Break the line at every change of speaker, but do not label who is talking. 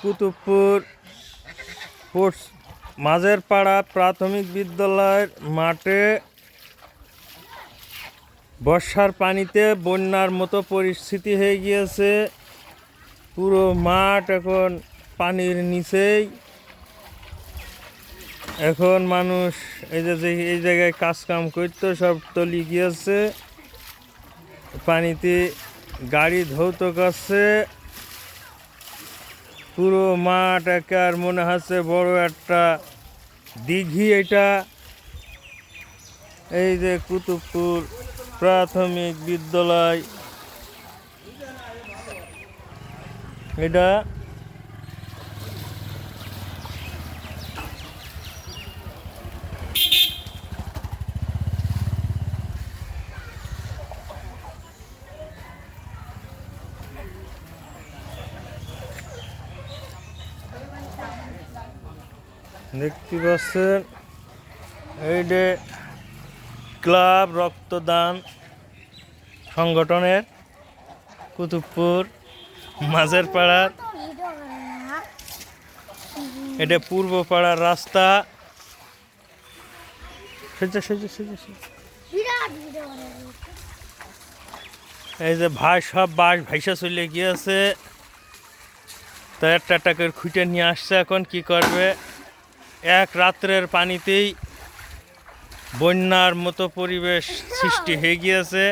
Kutubpur sports মাঝের পাড়া প্রাথমিক বিদ্যালয়ের মাঠে বর্ষার পানিতে বন্যার মতো পরিস্থিতি হয়ে গিয়েছে। পুরো মাঠ এখন পানির নিচেই। এখন মানুষ এই যে এই জায়গায় কাজ কাম করতো, সব তলি গিয়েছে। পানিতে গাড়ি ধৌত করছে। পুরো মাঠ একার মনে হচ্ছে বড় একটা দিঘি এটা। এই যে কুতুবপুর প্রাথমিক বিদ্যালয়। এটা দেখতে পাচ্ছেন, এই যে ক্লাব রক্তদান সংগঠনের কুতুবপুর মাঝের পাড়ার এটা পূর্ব পাড়ার রাস্তা। এই যে ভাই, সব বাস ভাইসা চলে গিয়েছে। তো একটা একটা করে খুঁটে নিয়ে আসছে এখন, কি করবে? এক রাত্রের পানিতেই বন্যার মতো পরিবেশ সৃষ্টি হয়ে গিয়েছে।